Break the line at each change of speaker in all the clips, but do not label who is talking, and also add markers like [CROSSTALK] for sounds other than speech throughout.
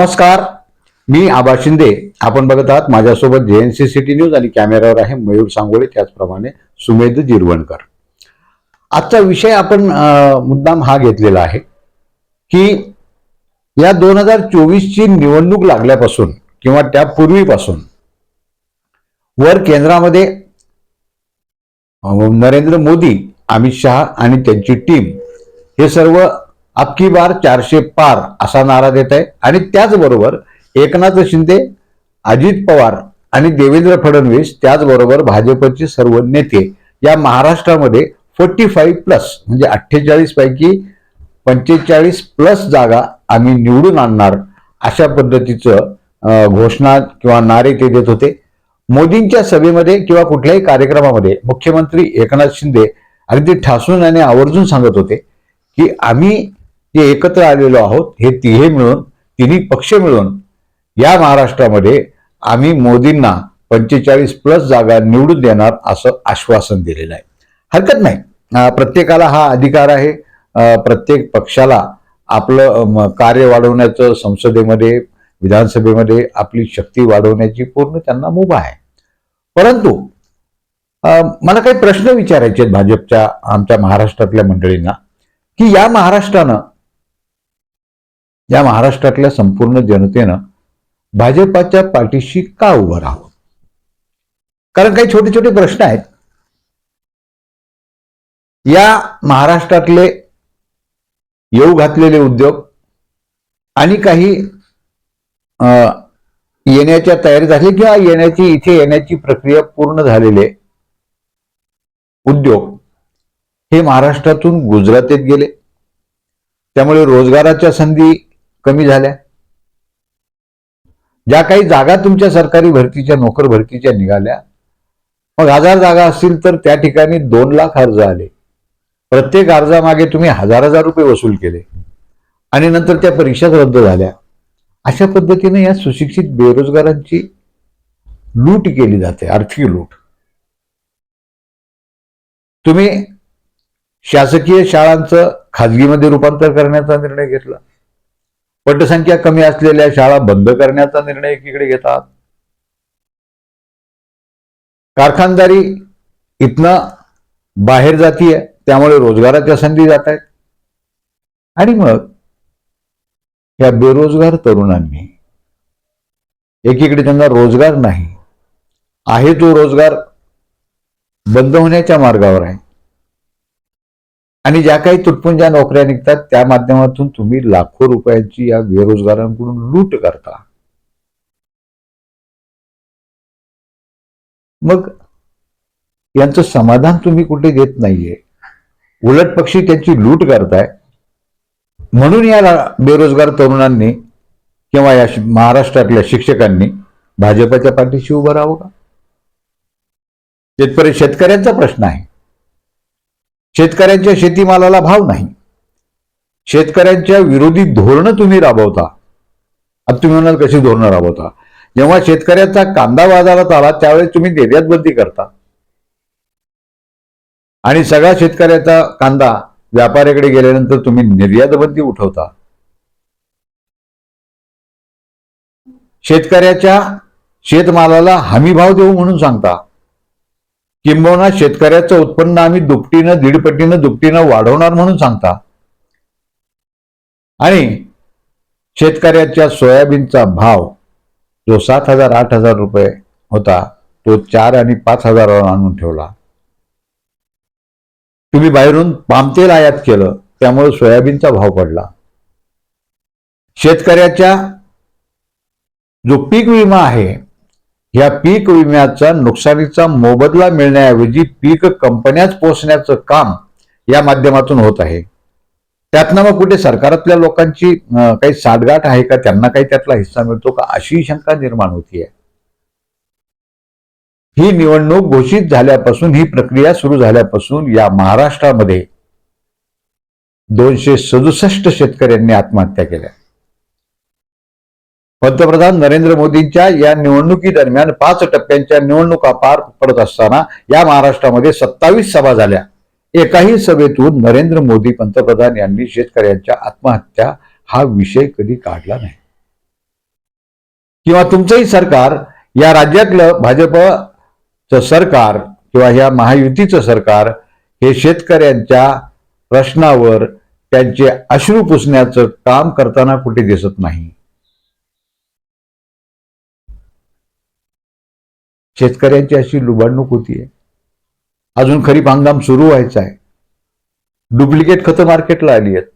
नमस्कार मी आबा शिंदे. आपण बघत आहात माझ्यासोबत जे एन सी सिटी न्यूज आणि कॅमेऱ्यावर आहे मयूर सांगोळे त्याचप्रमाणे सुमेध जिरवणकर. आजचा विषय आपण मुद्दाम हा घेतलेला आहे की या दोन हजार चोवीसची निवडणूक लागल्यापासून किंवा त्यापूर्वीपासून वर केंद्रामध्ये नरेंद्र मोदी अमित शहा आणि त्यांची टीम हे सर्व अबकी बार चारशे पार असा नारा देत आहे. आणि त्याचबरोबर एकनाथ शिंदे अजित पवार आणि देवेंद्र फडणवीस त्याचबरोबर भाजपचे सर्व नेते या महाराष्ट्रामध्ये फोर्टी फाईव्ह प्लस म्हणजे अठ्ठेचाळीस पैकी पंचेचाळीस प्लस जागा आम्ही निवडून आणणार अशा पद्धतीचं घोषणा किंवा नारे ते देत होते. मोदींच्या सभेमध्ये किंवा कुठल्याही कार्यक्रमामध्ये मुख्यमंत्री एकनाथ शिंदे अगदी ठासून आणि आवर्जून सांगत होते की आम्ही जे एकत्र आलेलो आहोत हे तिघे मिळून तिन्ही पक्ष मिळून या महाराष्ट्रामध्ये आम्ही मोदींना पंचेचाळीस प्लस जागा निवडून देणार असं आश्वासन दिलेलं आहे. हरकत नाही. प्रत्येकाला हा अधिकार आहे. प्रत्येक पक्षाला आपलं कार्य वाढवण्याचं संसदेमध्ये विधानसभेमध्ये आपली शक्ती वाढवण्याची पूर्ण त्यांना मुभा आहे. परंतु मला काही प्रश्न विचारायचे आहेत भाजपच्या आमच्या महाराष्ट्रातल्या मंडळींना की या महाराष्ट्रानं या महाराष्ट्रातल्या संपूर्ण जनतेनं भाजपाच्या पाठीशी का उभं राहावं? कारण काही छोटे छोटे प्रश्न आहेत. या महाराष्ट्रातले येऊ घातलेले उद्योग आणि काही अं, येण्याच्या तयारी झाली किंवा येण्याची इथे येण्याची प्रक्रिया पूर्ण झालेले उद्योग हे महाराष्ट्रातून गुजरातेत गेले. त्यामुळे रोजगाराच्या संधी कमी झाल्या? ज्या काही जागा तुमच्या सरकारी भरतीच्या नोकर भरतीच्या निघाल्या मग हजार जागा असतील तर त्या ठिकाणी दोन लाख अर्ज आले. प्रत्येक अर्जामागे तुम्ही हजार हजार रुपये वसूल केले. आणि नंतर त्या परीक्षाच रद्द झाल्या. अशा पद्धतीने या सुशिक्षित बेरोजगारांची लूट केली जाते आर्थिक लूट. तुम्ही शासकीय शाळांचं खाजगीमध्ये रूपांतर करण्याचा निर्णय घेतला. पटसंख्या कमी असलेल्या शाळा बंद करण्याचा निर्णय एकीकडे घेतात. कारखानदारी इथनं बाहेर जातीय त्यामुळे रोजगाराच्या संधी जात आहेत आणि मग या बेरोजगार तरुणांनी एकीकडे त्यांना रोजगार नाही आहे तो रोजगार बंद होण्याच्या मार्गावर आहे. आणि ज्या काही तुटपुंज्या नोकऱ्या निघतात त्या माध्यमातून तुम्ही लाखो रुपयांची या बेरोजगारांकडून लूट करता. मग यांचं समाधान तुम्ही कुठे देत नाहीये? उलट पक्षी त्यांची लूट करताय. म्हणून या बेरोजगार तरुणांनी किंवा या महाराष्ट्रातल्या शिक्षकांनी भाजपच्या पाठीशी उभं राहावं का? शेतकरी शेतकऱ्यांचा प्रश्न आहे. शेतकऱ्यांच्या शेतीमालाला भाव नाही. शेतकऱ्यांच्या विरोधी धोरणं तुम्ही राबवता. आता तुम्ही म्हणाल कशी धोरणं राबवता? जेव्हा शेतकऱ्याचा कांदा बाजारात आला त्यावेळेस तुम्ही निर्यात बंदी करता. आणि सगळा शेतकऱ्याचा कांदा व्यापाऱ्याकडे गेल्यानंतर तुम्ही निर्यात बंदी उठवता. शेतकऱ्याच्या शेतमालाला हमी भाव देऊ म्हणून सांगता. किंबहुना शेतकऱ्याचं उत्पन्न आम्ही दुपटीनं दीडपटीनं दुपटीनं वाढवणार म्हणून सांगता. आणि शेतकऱ्याच्या सोयाबीनचा भाव जो सात हजार आठ हजार रुपये होता तो चार आणि पाच हजारावर आणून ठेवला. तुम्ही बाहेरून पामतेल आयात केलं त्यामुळे सोयाबीनचा भाव पडला. शेतकऱ्याच्या जो पीक विमा आहे या पीक विम्याचा नुकसानीचा मोबदला मिळण्याऐवजी पीक कंपन्याच पोचण्याचं काम या माध्यमातून होत आहे. त्यातनं मग कुठे सरकारातल्या लोकांची काही साठगाठ आहे का? त्यांना काही त्यातला हिस्सा मिळतो का? अशी शंका निर्माण होतीये. ही निवडणूक घोषित झाल्यापासून ही प्रक्रिया सुरू झाल्यापासून या महाराष्ट्रामध्ये दोनशे सदुसष्ट शेतकऱ्यांनी आत्महत्या केल्या. पंतप्रधान नरेंद्र मोदींच्या या निवडणुकी दरम्यान पाच टप्प्यांच्या निवडणुका पार पडत असताना या महाराष्ट्रामध्ये सत्तावीस सभा झाल्या. एकाही सभेतून नरेंद्र मोदी पंतप्रधान यांनी शेतकऱ्यांच्या आत्महत्या हा विषय कधी काढला नाही. किंवा तुमचंही सरकार या राज्यातलं भाजपचं सरकार किंवा ह्या महायुतीचं सरकार हे शेतकऱ्यांच्या प्रश्नावर त्यांचे अश्रू पुसण्याचं काम करताना कुठे दिसत नाही? शेतकऱ्यांची अशी लुबाडणूक होतीये. अजून खरीप हंगाम सुरू व्हायचा आहे. डुप्लिकेट खतं मार्केटला आली आहेत.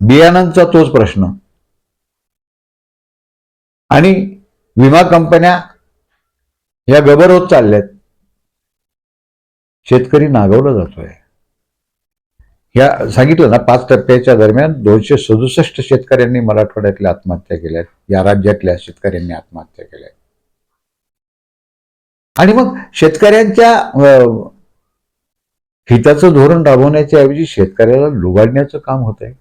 बियाणांचा तोच प्रश्न. आणि विमा कंपन्या या गबर होत चालल्यात. शेतकरी नागवला जातोय. या सांगितलं ना पाच टप्प्याच्या दरम्यान दोनशे सदुसष्ट शेतकऱ्यांनी मराठवाड्यातल्या आत्महत्या केल्यात. या राज्यातल्या शेतकऱ्यांनी आत्महत्या केल्या आणि मग शेतकऱ्यांच्या हिताचं धोरण राबवण्याच्या ऐवजी शेतकऱ्याला लुबाडण्याचं काम होत आहे.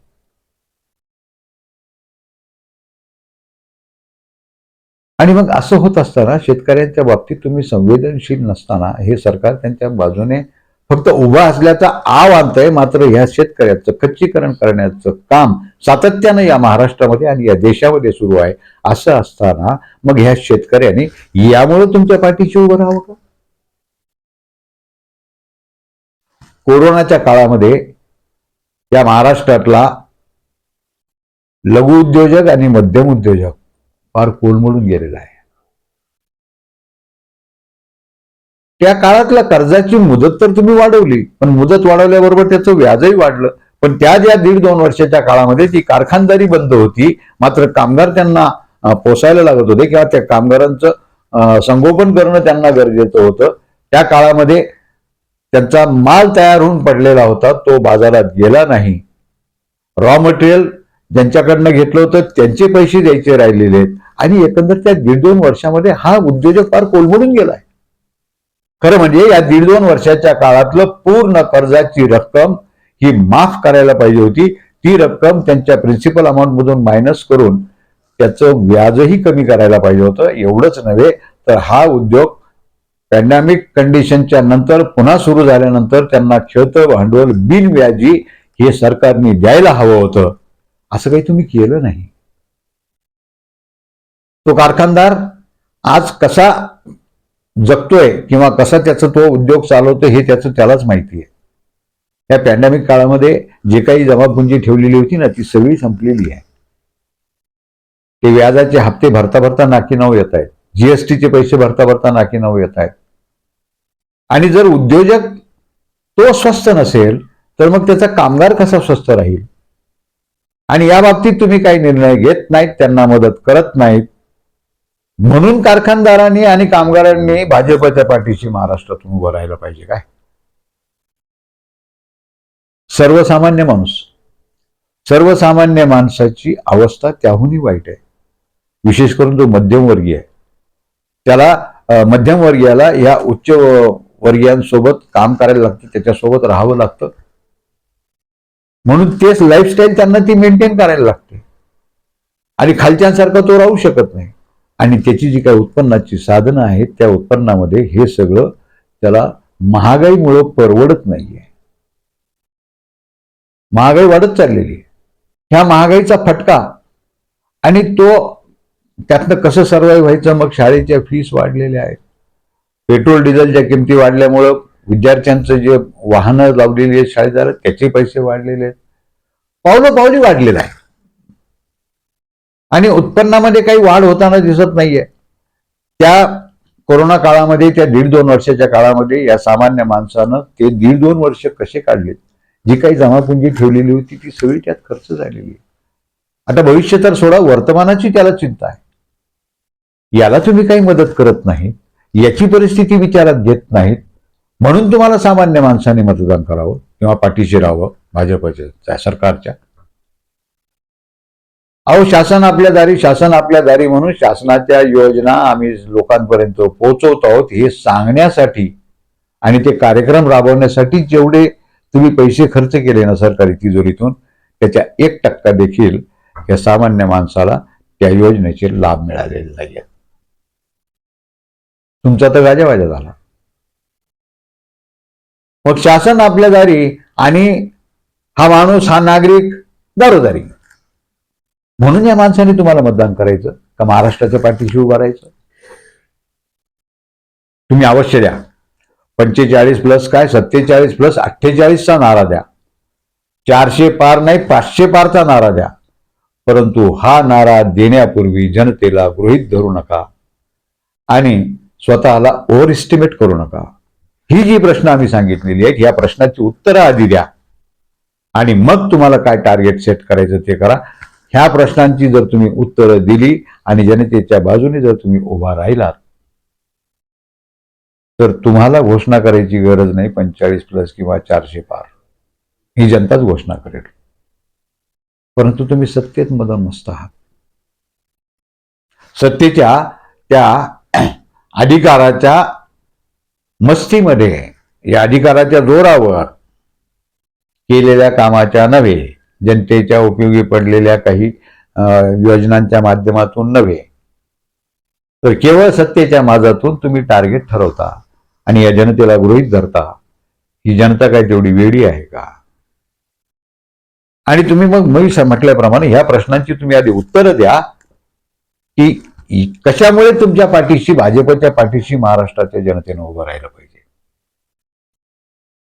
आणि मग असं होत असताना शेतकऱ्यांच्या बाबतीत तुम्ही संवेदनशील नसताना हे सरकार त्यांच्या बाजूने फक्त उभा असल्याचा आव आणतंय मात्र ह्या शेतकऱ्याचं खच्चीकरण करण्याचं काम सातत्यानं या महाराष्ट्रामध्ये आणि या देशामध्ये सुरू आहे असं असताना मग ह्या शेतकऱ्यांनी यामुळे तुमच्या पाठीशी उभं राहावं का? कोरोनाच्या काळामध्ये या महाराष्ट्रातला लघु उद्योजक आणि मध्यम उद्योजक फार कोलमडून गेलेला आहे. त्या काळातल्या कर्जाची मुदत तर तुम्ही वाढवली पण मुदत वाढवल्याबरोबर त्याचं व्याजही वाढलं. पण त्या ज्या दीड दोन वर्षाच्या काळामध्ये ती कारखानदारी बंद होती मात्र कामगार त्यांना पोसायला लागत होते किंवा त्या कामगारांचं संगोपन करणं त्यांना गरजेचं होतं. त्या काळामध्ये त्यांचा माल तयार होऊन पडलेला होता तो बाजारात गेला नाही. रॉ मटेरियल ज्यांच्याकडनं घेतलं होतं त्यांचे पैसे द्यायचे राहिलेले आहेत. आणि एकंदर त्या दीड दोन वर्षामध्ये हा उद्योजक फार कोलमडून गेलाय. खरं म्हणजे या दीड दोन वर्षाच्या काळातलं पूर्ण कर्जाची रक्कम ही माफ करायला पाहिजे होती. ती रक्कम त्यांच्या प्रिन्सिपल अमाऊंट मधून मायनस करून त्याचं व्याजही कमी करायला पाहिजे होतं. एवढंच नव्हे तर हा उद्योग पॅन्डेमिक कंडिशनच्या नंतर पुन्हा सुरू झाल्यानंतर त्यांना खेळतं भांडवल बिनव्याजी हे सरकारने द्यायला हवं होतं. असं काही तुम्ही केलं नाही. तो कारखानदार आज कसा जगतोय किंवा कसा त्याचा तो उद्योग चालवतो हे त्याचं त्यालाच माहिती आहे. या पॅन्डेमिक काळामध्ये जे काही जमापुंजी ठेवलेली होती ना ती सगळी संपलेली आहे. ते व्याजाचे हप्ते भरता भरता नाकी नाव येत आहेत. जीएसटीचे पैसे भरता भरता नाकी नाव येत आहेत. आणि जर उद्योजक तो स्वस्त नसेल तर मग त्याचा कामगार कसा स्वस्त राहील? आणि या बाबतीत तुम्ही काही निर्णय घेत नाहीत त्यांना मदत करत नाहीत. म्हणून कारखानदारांनी आणि कामगारांनी भाजपच्या पाठीशी महाराष्ट्रातून उभं राहिलं पाहिजे काय? सर्वसामान्य माणूस सर्वसामान्य माणसाची अवस्था त्याहूनही वाईट आहे. विशेष करून जो मध्यमवर्गीय आहे. त्याला मध्यमवर्गीयाला या उच्च वर्गीयांसोबत काम करायला लागतं त्याच्यासोबत राहावं लागतं. म्हणून तेच लाईफस्टाईल त्यांना ती मेंटेन करायला लागते. आणि खालच्यांसारखं तो राहू शकत नाही. आणि त्याची जी काही उत्पन्नाची साधनं आहेत त्या उत्पन्नामध्ये हे सगळं त्याला महागाईमुळं परवडत नाहीये. महागाई वाढत चाललेली आहे. ह्या महागाईचा फटका आणि तो त्यातनं कसं सर्वाईव्ह व्हायचं? मग शाळेच्या फीस वाढलेल्या आहेत. पेट्रोल डिझेलच्या किमती वाढल्यामुळं विद्यार्थ्यांचं जे वाहनं लावलेली आहेत शाळेदार त्याचे पैसे वाढलेले आहेत. पावलं पावली वाढलेलं आहे आणि उत्पन्नामध्ये काही वाढ होताना दिसत नाहीये. त्या कोरोना काळामध्ये त्या दीड दोन वर्षाच्या काळामध्ये या सामान्य माणसानं ते दीड दोन वर्ष कसे काढलेत? जी काही जमापुंजी ठेवलेली होती ती सगळी त्यात खर्च झालेली आहे. आता भविष्य तर सोडा वर्तमानाची त्याला चिंता आहे. याला तुम्ही काही मदत करत नाही याची परिस्थिती विचारात घेत नाहीत. म्हणून तुम्हाला सामान्य माणसाने मतदान करावं किंवा पाठीशी राहावं भाजपच्या सरकारच्या. अहो शासन आपल्या दारी शासन आपल्या दारी म्हणून शासनाच्या योजना आम्ही लोकांपर्यंत पोहोचवत आहोत हे सांगण्यासाठी आणि ते कार्यक्रम राबवण्यासाठी जेवढे तुम्ही पैसे खर्च केले ना सरकारी तिजोरीतून त्याच्या एक टक्का देखील या सामान्य माणसाला त्या योजनेचे लाभ मिळालेले नाही तुमचा तर गाजावाजा झाला. मग शासन आपल्या दारी आणि हा माणूस हा नागरिक दारोदारी. म्हणून या माणसाने तुम्हाला मतदान करायचं. का महाराष्ट्राच्या पाठीशी उभं राहायचं? तुम्ही अवश्य द्या. पंचेचाळीस प्लस काय? सत्तेचाळीस प्लस अठ्ठेचाळीसचा नारा द्या. चारशे पार नाही पाचशे पारचा नारा द्या. परंतु हा नारा देण्यापूर्वी जनतेला गृहित धरू नका. आणि स्वतःला ओव्हर इस्टिमेट करू नका. ही जी प्रश्न आम्ही सांगितलेली आहेत या प्रश्नाची उत्तरं आधी द्या. आणि मग तुम्हाला काय टार्गेट सेट करायचं ते करा. ह्या प्रश्नांची जर तुम्ही उत्तरं दिली आणि जनतेच्या बाजूने जर तुम्ही उभा राहिलात तर तुम्हाला घोषणा करायची गरज नाही पंचेचाळीस प्लस किंवा चारशे पार. ही जनताच घोषणा करेल. परंतु तुम्ही सत्तेत मदमस्त आहात. सत्तेच्या त्या [CLEARS THROAT] अधिकाराच्या मस्तीमध्ये या अधिकाराच्या जोरावर केलेल्या कामाच्या नव्हे जनतेच्या उपयोगी पडलेल्या काही योजनांच्या माध्यमातून नव्हे. तर केवळ सत्तेच्या माझातून तुम्ही टार्गेट ठरवता आणि या जनतेला गृहीत धरता. ही जनता काय तेवढी वेळी आहे का? आणि तुम्ही मग मी म्हटल्याप्रमाणे ह्या प्रश्नांची तुम्ही आधी उत्तरं द्या की कशामुळे तुमच्या पाठीशी भाजपच्या पाठीशी महाराष्ट्राच्या जनतेनं उभं राहिलं पाहिजे?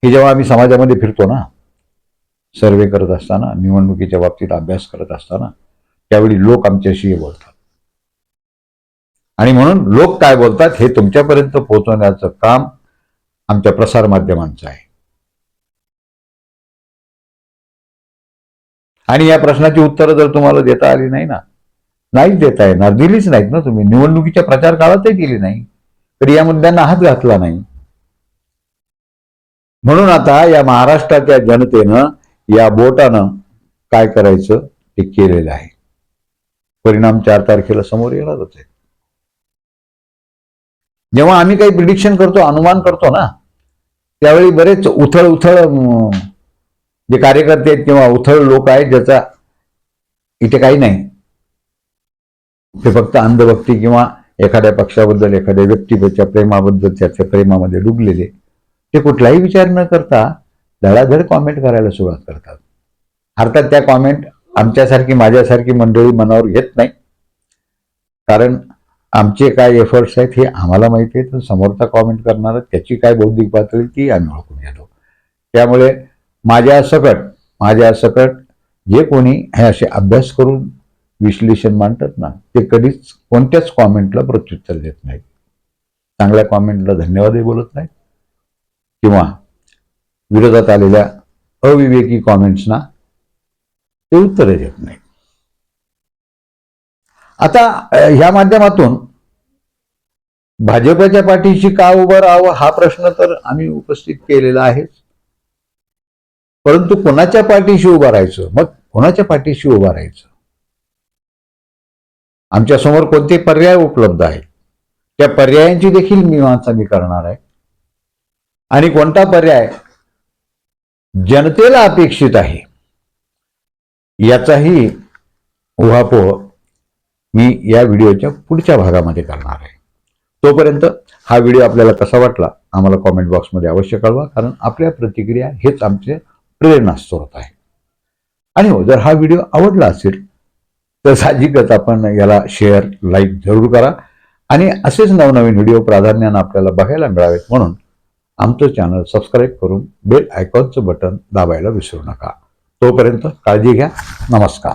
हे जेव्हा आम्ही समाजामध्ये फिरतो ना सर्वे करत असताना निवडणुकीच्या बाबतीत अभ्यास करत असताना त्यावेळी लोक आमच्याशी बोलतात. आणि म्हणून लोक काय बोलतात हे तुमच्यापर्यंत पोहोचवण्याचं काम आमच्या प्रसार माध्यमांचं आहे. आणि या प्रश्नाची उत्तरं जर तुम्हाला देता आली नाही ना नाहीच देता येणार दिलीच नाहीत ना तुम्ही. निवडणुकीच्या प्रचार काळातही दिली नाही. तरी या मुद्द्यांना हात घातला नाही. म्हणून आता या महाराष्ट्राच्या जनतेनं या बोटानं काय करायचं ते केलेलं आहे. परिणाम चार तारखेला समोर येणारच आहे. जेव्हा आम्ही काही प्रिडिक्शन करतो अनुमान करतो ना त्यावेळी बरेच उथळ उथळ जे कार्यकर्ते आहेत किंवा उथळ लोक आहेत ज्याचा इथे काही नाही. ते फक्त अंधभक्ती किंवा एखाद्या पक्षाबद्दल एखाद्या व्यक्तीच्या प्रेमाबद्दल त्याच्या प्रेमामध्ये डुबलेले. ते कुठलाही विचार न करता धडाधड कॉमेंट करायला सुरुवात करतात. अर्थात त्या कॉमेंट आमच्यासारखी माझ्यासारखी मंडळी मनावर घेत नाही. कारण आमचे काय एफर्ट्स आहेत हे आम्हाला माहिती आहे तर समोरचा कॉमेंट करणार त्याची काय बौद्धिक पातळी ती आम्ही ओळखून घेतो. त्यामुळे माझ्या सकट माझ्या सकट जे कोणी हे असे अभ्यास करून विश्लेषण मांडतात ना ते कधीच कोणत्याच कॉमेंटला प्रत्युत्तर देत नाहीत. चांगल्या कॉमेंटला धन्यवादही बोलत नाहीत. किंवा विरोधात आलेल्या अविवेकी कॉमेंट्सना ते उत्तर देत नाही आता ह्या माध्यमातून भाजपच्या पाठीशी का उभं राहावं हा प्रश्न तर आम्ही उपस्थित केलेला आहेच परंतु कोणाच्या पाठीशी उभं राहायचं? मग कोणाच्या पाठीशी उभं राहायचं? आमच्यासमोर कोणते पर्याय उपलब्ध आहेत? त्या पर्यायांची देखील मीमांसा मी करणार आहे. आणि कोणता पर्याय जनतेला अपेक्षित आहे. याचाही उहापोह मी या व्हिडिओच्या पुढच्या भागामध्ये करणार आहे. तोपर्यंत हा व्हिडिओ आपल्याला कसा वाटला आम्हाला कॉमेंट बॉक्समध्ये अवश्य कळवा कारण आपल्या प्रतिक्रिया हेच आमचे प्रेरणास्त्रोत आहे. आणि हो जर हा व्हिडिओ आवडला असेल तर साहजिकच आपण याला शेअर लाईक जरूर करा. आणि असेच नवनवीन व्हिडिओ प्राधान्यानं आपल्याला बघायला मिळावेत म्हणून आमचं चॅनल सबस्क्राईब करून बेल आयकॉनचं बटन दाबायला विसरू नका. तोपर्यंत काळजी घ्या. नमस्कार.